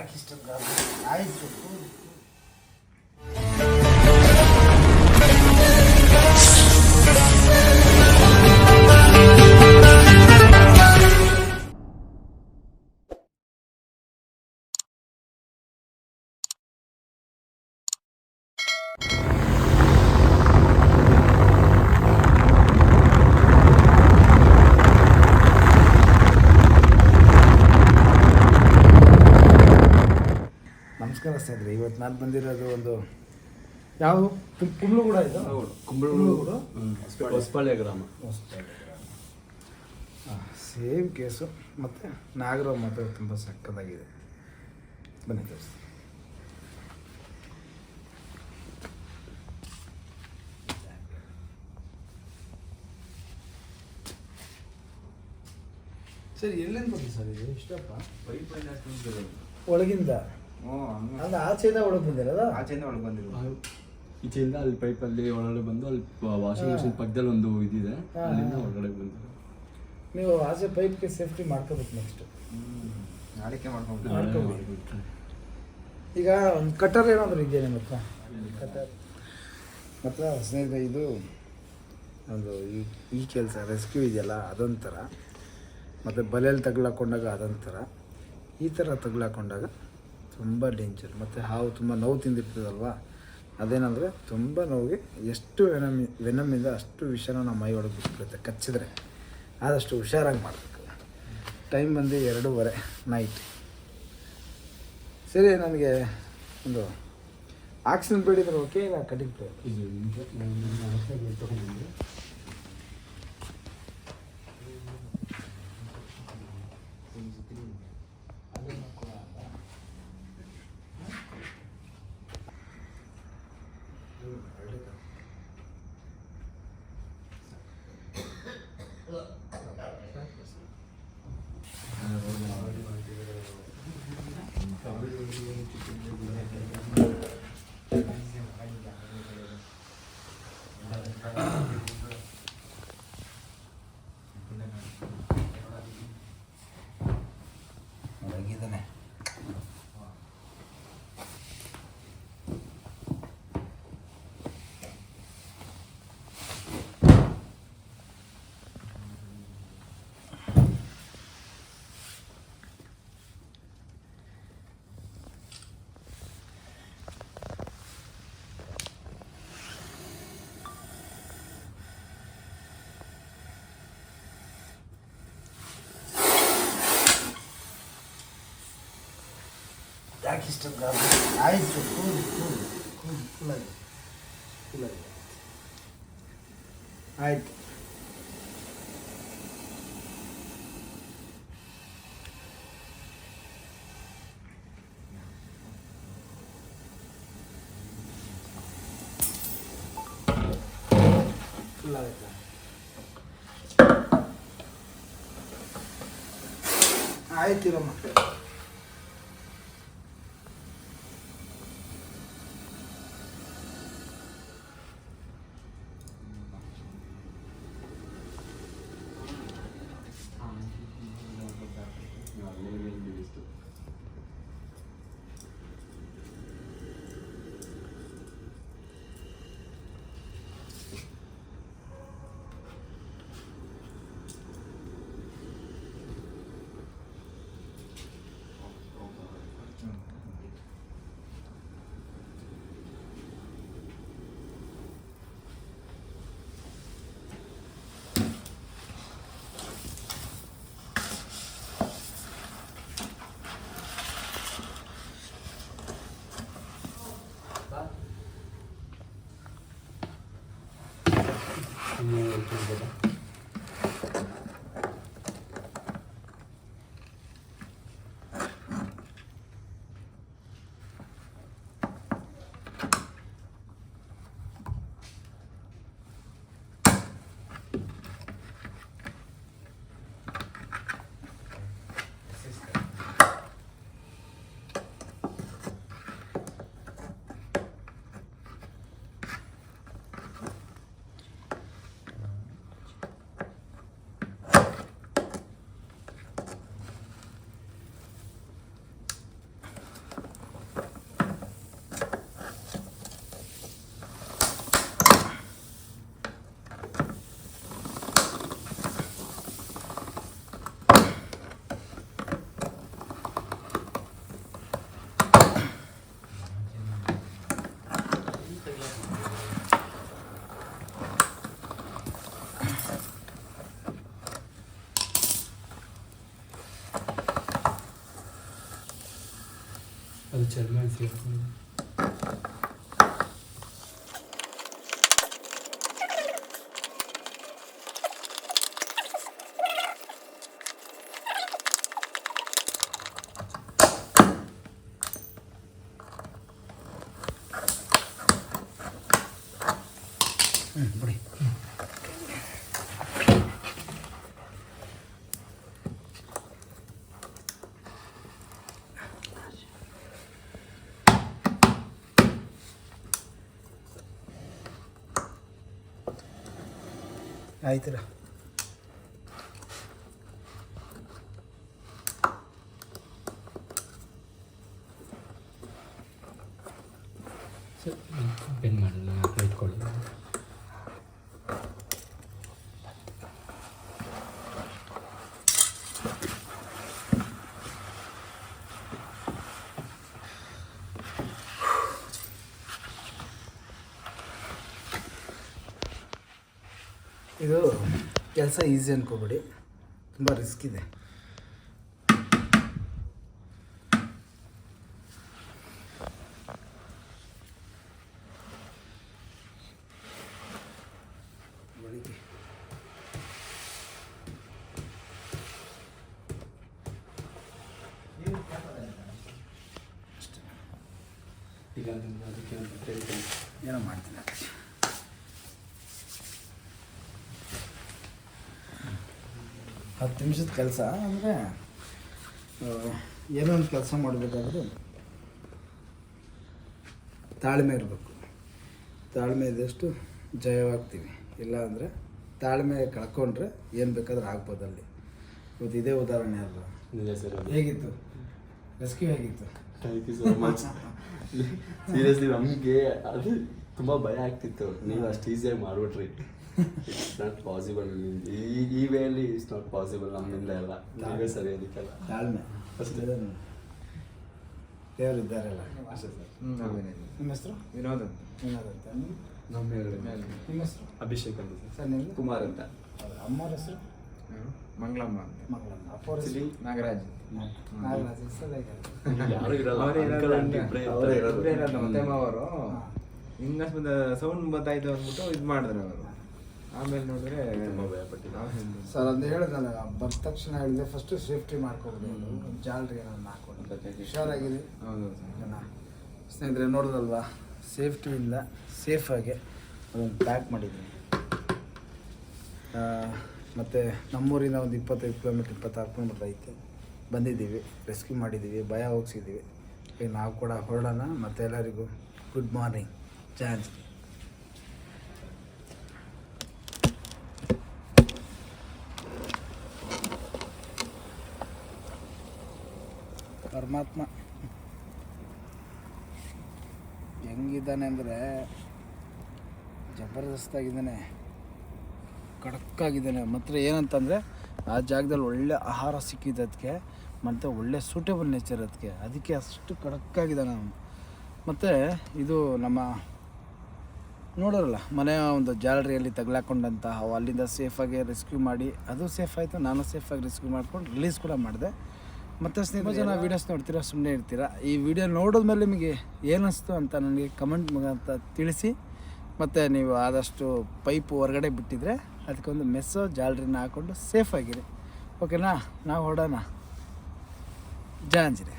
ಯಾಕೆ ಇಷ್ಟ ಆಯಿತು ನಮಸ್ಕಾರ ಸ್ನೇಹಿತರೆ ಇವತ್ತು ನಾನು ಬಂದಿರೋದು ಒಂದು ಯಾವ ಕುಂಬ್ಳಗೂಡ ಇದು? ಕೂಡ? ಹೊಸಪಾಳ್ಯ. ಗ್ರಾಮ. ಸೇಮ್ ಕೇಸು ಮತ್ತು ನಾಗರಾವ್ ಮಾತ್ರ ತುಂಬ ಸಕ್ಕದಾಗಿದೆ ಬನ್ನಿ ತೋರಿಸ್ತೀನಿ ಸರ್ ಎಲ್ಲಿಂದ ಬಂತು ಸರ್ ಇದು? ಇಷ್ಟಪ್ಪ? ಒಳಗಿಂದ? ಅಂದ್ರೆ ಆಚೆಯಿಂದ ಒಳಗೆ ಬಂದಿರೋದ? ಆಚೆಯಿಂದ ಒಳಗೆ ಬಂದಿರೋದು. ಈಚೆಯಿಂದ ಅಲ್ಲಿ ಪೈಪಲ್ಲಿ ಒಳಗಡೆ ಬಂದು ಅಲ್ಲಿ ವಾಷಿಂಗ್ ಮಿಷಿನ್ ಪಕ್ಕದಲ್ಲಿ ಒಂದು ಇದಿದೆ. ಅಲ್ಲಿಂದ ಒಳಗಡೆ ಬಂದು ನೀವು ಆಚೆ ಪೈಪ್ಗೆ ಸೇಫ್ಟಿ ಮಾಡ್ಕೋಬೇಕು ನೆಕ್ಸ್ಟ್ ನಾಳಿಕೆ ಮಾಡ್ಕೊಂಡು. ಈಗ ಒಂದು ಕಟರ್ ಏನಾದರೂ ಇದೆಯಾ ನಿಮ್ಮ ಹತ್ರ? ಕಟ್ಟರ್ ಮತ್ತು ಸ್ನೇಹಿತರೆ ಇದು ಒಂದು ಈ ಈ ಕೆಲಸ ರೆಸ್ಕ್ಯೂ ಇದೆಯಲ್ಲ ಅದೊಂಥರ. ಮತ್ತು ಬಲೆಯಲ್ಲಿ ತಗ್ಲಾಕೊಂಡಾಗ ಅದೊಂಥರ. ಈ ಥರ ತಗ್ಲಾಕೊಂಡಾಗ ತುಂಬ ಡೇಂಜರ್ ಮತ್ತು ಹಾವು ತುಂಬ ನೋವು ತಿಂದಿರ್ತದಲ್ವ? ಅದೇನಂದರೆ ತುಂಬ ನೋವಿಗೆ ಎಷ್ಟು ವೆನಮ್, ವೆನಮ್ಮಿಂದ ಅಷ್ಟು ವಿಷನ ನಮ್ಮ ಮೈ ಒಳಗೆ ಬಿಟ್ಬಿಡುತ್ತೆ, ಕಚ್ಚಿದ್ರೆ. ಆದಷ್ಟು ಹುಷಾರಾಗಿ ಮಾಡಬೇಕು. ಟೈಮ್ ಬಂದು ಎರಡೂವರೆ ನೈಟ್ ಸರಿ, ನನಗೆ ಒಂದು ಆಕ್ಸಿಜನ್ ಬೇಡಿದ್ರೆ ಓಕೆ ಇಲ್ಲ ಕಟಿಂಗ್ വീഡിയോ খ্রিস্টোগ্রাফ আইছো খুব খুব খুব খুলাই খুলাই আই লাগে আই তিরমা 그런 거죠. هذا تاع المنفي ಆಯ್ತಲ್ಲ ಸರ್ ಪೆನ್ ಮಾಡಲ್ಲ ನಾನು ಇಟ್ಕೊಳ್ಳಿ ಇದು ಕೆಲಸ ಈಸಿ ಅನ್ಕೋಬೇಡಿ. ತುಂಬ ರಿಸ್ಕ್ ಇದೆ. ಈಗ ಅದಕ್ಕೆ ಏನೋ ಮಾಡ್ತೀನಿ. ಹತ್ತು ನಿಮಿಷದ ಕೆಲಸ ಅಂದರೆ ಏನೋ ಒಂದು ಕೆಲಸ ಮಾಡಬೇಕಾದ್ರೆ ತಾಳ್ಮೆ ಇರಬೇಕು. ತಾಳ್ಮೆ ಇದ್ದಷ್ಟು ಜಯವಾಗ್ತೀವಿ. ಇಲ್ಲ ಅಂದರೆ ತಾಳ್ಮೆ ಕಳ್ಕೊಂಡ್ರೆ ಏನು ಬೇಕಾದ್ರೂ ಆಗ್ಬೋದು ಅಲ್ಲಿ. ಇವತ್ತು ಇದೇ ಉದಾಹರಣೆ ಅಲ್ಲ ಹೇಗಿತ್ತು? ರೆಸ್ಕ್ಯೂ ಹೇಗಿತ್ತು? Thank you so much seriously ನಮಗೆ ಅದು ತುಂಬ ಭಯ ಆಗ್ತಿತ್ತು. ನೀವು ಅಷ್ಟು ಈಸಿಯಾಗಿ ಮಾಡ್ಬಿಟ್ರಿ. ಇಟ್ಸ್ ನಾಟ್ ಪಾಸಿಬಲ್ ಈ ಈ ವೇಲಿ ಇಟ್ಸ್ ನಾಟ್ ಪಾಸಿಬಲ್ ನಮ್ಮಿಂದ ಎಲ್ಲ. ನಾವೇ ಸರಿ ಅದಕ್ಕೆಲ್ಲ ತಾಳ್ಮೆ ಅಷ್ಟೇ. ದೇವರು ಇದ್ದಾರಲ್ಲ ನಿಮ್ಮ ಹೆಸರು? ವಿನೋದ್ ಅಂತ. ವಿನೋದ್ ಅಂತ. ನಮ್ಮ ಹೇಳಿ ನಿಮ್ಮ ಹೆಸರು? ಅಭಿಷೇಕ್ ಅಂತ ಸರ್. ಸರ್ ನಿಮ್ಮದು ಕುಮಾರ್ ಅಂತ. ಅಮ್ಮವ್ರ ಹೆಸರು? ಮಂಗಳಮ್ಮ ಅಂತ. ಮಂಗಳಮ್ಮ. ಅಪ್ಪವ್ರ ಹೆಸರು? ನಾಗರಾಜ್ ನಾಗರಾಜ್ ಹೆಸರು ಅವರೇ ಬಂದ ಸೌಂಡ್ ಬರ್ತಾಯ್ತು ಅಂದ್ಬಿಟ್ಟು ಇದು ಮಾಡಿದ್ರು ಅವರು. ಆಮೇಲೆ ನೋಡಿದ್ರೆ ತುಂಬ ಸರ್ ಅದು ಹೇಳಿದ್ನಲ್ಲ ಬಂದ ತಕ್ಷಣ ಹೇಳಿದೆ ಫಸ್ಟ್ ಸೇಫ್ಟಿ ಮಾಡ್ಕೊಬೋದು ಜಾಲ್ರಿ ಏನಾದ್ರು ಹಾಕೊಂಡು ಹುಷಾರಾಗಿದೆ ಹೌದು ಜನ ಸ್ನೇಹಿತರೆ ನೋಡಿದಲ್ವಾ ಸೇಫ್ಟಿಯಿಂದ ಸೇಫಾಗಿ ಅದನ್ನು ಪ್ಯಾಕ್ ಮಾಡಿದ್ದೀನಿ. ಮತ್ತು ನಮ್ಮೂರಿಂದ ಒಂದು ಇಪ್ಪತ್ತೈದು ಕಿಲೋಮೀಟ್ರ್ ಇಪ್ಪತ್ತಾರು ಕಿಲೋಮೀಟ್ರ್ ಐತೆ. ಬಂದಿದ್ದೀವಿ ರೆಸ್ಕ್ಯೂ ಮಾಡಿದ್ದೀವಿ ಭಯ ಹೋಗ್ಸಿದ್ದೀವಿ. ಈಗ ನಾವು ಕೂಡ ಹೊರಡೋಣ ಮತ್ತು ಎಲ್ಲರಿಗೂ ಗುಡ್ ಮಾರ್ನಿಂಗ್ ಚಾನ್ಸ್ ಪರಮಾತ್ಮ. ಹೆಂಗಿದ್ದಾನೆ ಅಂದರೆ ಜಬರ್ದಸ್ತಾಗಿದ್ದಾನೆ, ಕಡಕ್ಕಾಗಿದ್ದಾನೆ. ಮಾತ್ರ ಏನಂತಂದರೆ ಆ ಜಾಗದಲ್ಲಿ ಒಳ್ಳೆ ಆಹಾರ ಸಿಕ್ಕಿದೆ ಅದಕ್ಕೆ ಮತ್ತು ಒಳ್ಳೆ ಸೂಟೇಬಲ್ ನೇಚರ್ ಅದಕ್ಕೆ ಅದಕ್ಕೆ ಅಷ್ಟು ಕಡಕ್ಕಾಗಿದ್ದಾನೆ ಅವನು. ಮತ್ತು ಇದು ನಮ್ಮ ನೋಡೋರಲ್ಲ ಮನೆಯ ಒಂದು ಜಾಲರಿಯಲ್ಲಿ ತಗಲಾಕೊಂಡಂತಹ, ಅಲ್ಲಿಂದ ಸೇಫಾಗಿ ರೆಸ್ಕ್ಯೂ ಮಾಡಿ, ಅದು ಸೇಫ್ ಆಯಿತು, ನಾನು ಸೇಫಾಗಿ ರೆಸ್ಕ್ಯೂ ಮಾಡ್ಕೊಂಡು ರಿಲೀಸ್ ಕೂಡ ಮಾಡಿದೆ. ಮತ್ತು ತುಂಬ ಜನ ವೀಡಿಯೋಸ್ ನೋಡ್ತೀರಾ ಸುಮ್ಮನೆ ಇರ್ತೀರಾ? ಈ ವಿಡಿಯೋ ನೋಡಿದ್ಮೇಲೆ ನಿಮಗೆ ಏನಿಸ್ತು ಅಂತ ನನಗೆ ಕಮೆಂಟ್ ಮುಖಾಂತರ ತಿಳಿಸಿ. ಮತ್ತು ನೀವು ಆದಷ್ಟು ಪೈಪ್ ಹೊರಗಡೆ ಬಿಟ್ಟಿದ್ರೆ ಅದಕ್ಕೊಂದು ಮೆಸ್ಸೋ ಜಾಲರಿನ ಹಾಕ್ಕೊಂಡು ಸೇಫಾಗಿರಿ ಓಕೆನಾ ನಾವು ಹೊಡೋಣ. ಜಾಂಜಿರಿ